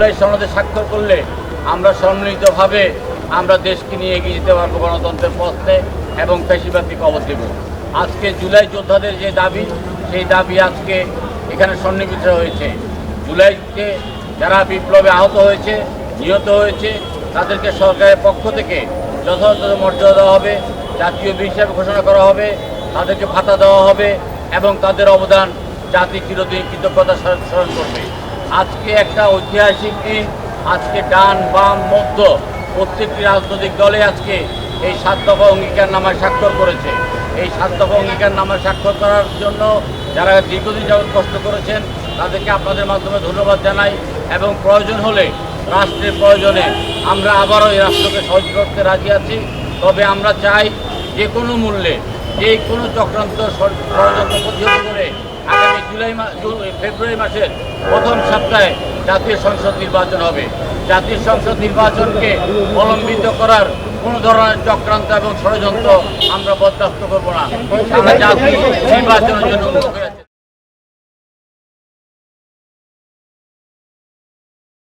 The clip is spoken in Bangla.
সনদে স্বাক্ষর করলে আমরা সম্মিলিতভাবে আমরা দেশকে নিয়ে এগিয়ে যেতে পারব গণতন্ত্রের পথে এবং পেশিবাদী কবর দেব। আজকে জুলাই যোদ্ধাদের যে দাবি, সেই দাবি আজকে এখানে সন্নিবেশ হয়েছে। জুলাইতে যারা বিপ্লবে আহত হয়েছে, নিহত হয়েছে, তাদেরকে সরকারের পক্ষ থেকে যথাযথ মর্যাদা দেওয়া হবে, জাতীয় হিসাবে ঘোষণা করা হবে, তাদেরকে ভাতা দেওয়া হবে এবং তাদের অবদান জাতি চিরদিন কৃতজ্ঞতা স্মরণ করবে। আজকে একটা ঐতিহাসিক দিন, আজকে ডান বাম মধ্য প্রত্যেকটি রাজনৈতিক দলে আজকে এই সাত দফা অঙ্গীকার নামায় স্বাক্ষর করেছে। এই সাত দফা অঙ্গীকার নামায় স্বাক্ষর করার জন্য যারা দীর্ঘদিন যাবৎ কষ্ট করেছেন, তাদেরকে আপনাদের মাধ্যমে ধন্যবাদ জানাই এবং প্রয়োজন হলে রাষ্ট্রের প্রয়োজনে আমরা আবারও এই রাষ্ট্রকে সহযোগী করতে রাজি আছি। তবে আমরা চাই যে কোনো মূল্যে যে কোনো চক্রান্ত ষড়যন্ত্র প্রতিহত করে আগামী জুলাই ফেব্রুয়ারি মাসের প্রথম সপ্তাহে জাতীয় সংসদ নির্বাচন হবে জাতীয় সংসদ নির্বাচনকে অবলম্বিত করার কোনো ধরনের চক্রান্ত এবং ষড়যন্ত্র আমরা বরদাস্ত করব না আমরা জাতীয় নির্বাচনের জন্য।